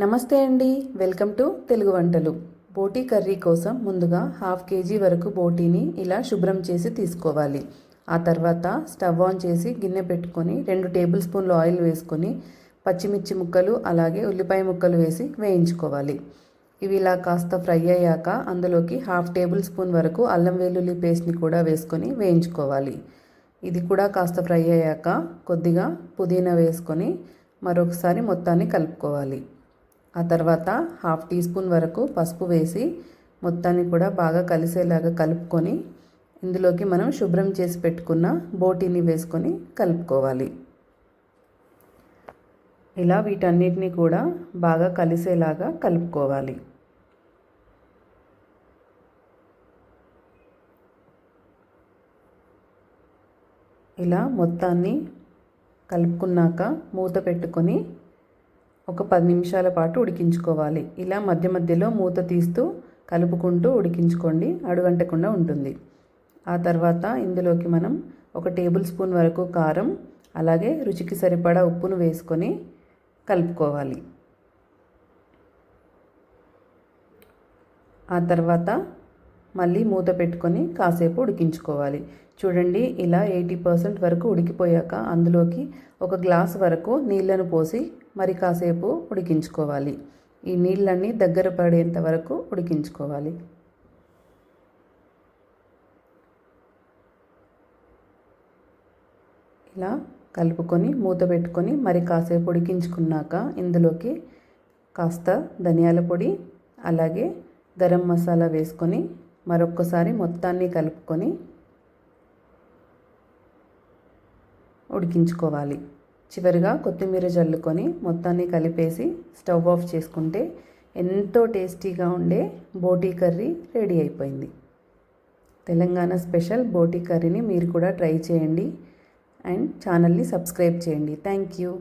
నమస్తే అండి. Welcome to Telugu వంటలు. బోటీ కర్రీ కోసం ముందుగా హాఫ్ కేజీ వరకు బోటీని ఇలా శుభ్రం చేసి తీసుకోవాలి. ఆ తర్వాత స్టవ్ ఆన్ చేసి గిన్నె పెట్టుకొని రెండు టేబుల్ స్పూన్లు ఆయిల్ వేసుకొని పచ్చిమిర్చి ముక్కలు అలాగే ఉల్లిపాయ ముక్కలు వేసి వేయించుకోవాలి. ఇవి ఇలా కాస్త ఫ్రై అయ్యాక అందులోకి హాఫ్ టేబుల్ స్పూన్ వరకు అల్లం వెల్లుల్లి పేస్ట్ని కూడా వేసుకొని వేయించుకోవాలి. ఇది కూడా కాస్త ఫ్రై అయ్యాక కొద్దిగా పుదీనా వేసుకొని మరొకసారి మొత్తాన్ని కలుపుకోవాలి. ఆ తర్వాత హాఫ్ టీ స్పూన్ వరకు పసుపు వేసి మొత్తాన్ని కూడా బాగా కలిసేలాగా కలుపుకొని ఇందులోకి మనం శుభ్రం చేసి పెట్టుకున్న బోటీని వేసుకొని కలుపుకోవాలి. ఇలా వీటన్నిటిని కూడా బాగా కలిసేలాగా కలుపుకోవాలి. ఇలా మొత్తాన్ని కలుపుకున్నాక మూత పెట్టుకొని ఒక పది నిమిషాల పాటు ఉడికించుకోవాలి. ఇలా మధ్య మధ్యలో మూత తీస్తూ కలుపుకుంటూ ఉడికించుకోండి. అడుగంటకుండా ఉంటుంది. ఆ తర్వాత ఇందులోకి మనం ఒక టేబుల్ స్పూన్ వరకు కారం అలాగే రుచికి సరిపడా ఉప్పును వేసుకొని కలుపుకోవాలి. ఆ తర్వాత మళ్ళీ మూత పెట్టుకొని కాసేపు ఉడికించుకోవాలి. చూడండి ఇలా ఎయిటీ పర్సెంట్ వరకు ఉడికిపోయాక అందులోకి ఒక గ్లాస్ వరకు నీళ్ళను పోసి మరి కాసేపు ఉడికించుకోవాలి. ఈ నీళ్ళన్నీ దగ్గర పడేంత వరకు ఉడికించుకోవాలి. ఇలా కలుపుకొని మూత పెట్టుకొని మరి కాసేపు ఉడికించుకున్నాక ఇందులోకి కాస్త ధనియాల పొడి అలాగే గరం మసాలా వేసుకొని మరొక్కసారి మొత్తాన్ని కలుపుకొని ఉడికించుకోవాలి. చివరిగా కొత్తిమీర జల్లుకొని మొత్తాన్ని కలిపేసి స్టవ్ ఆఫ్ చేసుకుంటే ఎంతో టేస్టీగా ఉండే బోటీ కర్రీ రెడీ అయిపోయింది. తెలంగాణ స్పెషల్ బోటీ కర్రీని మీరు కూడా ట్రై చేయండి అండ్ ఛానల్ని సబ్స్క్రైబ్ చేయండి. Thank you.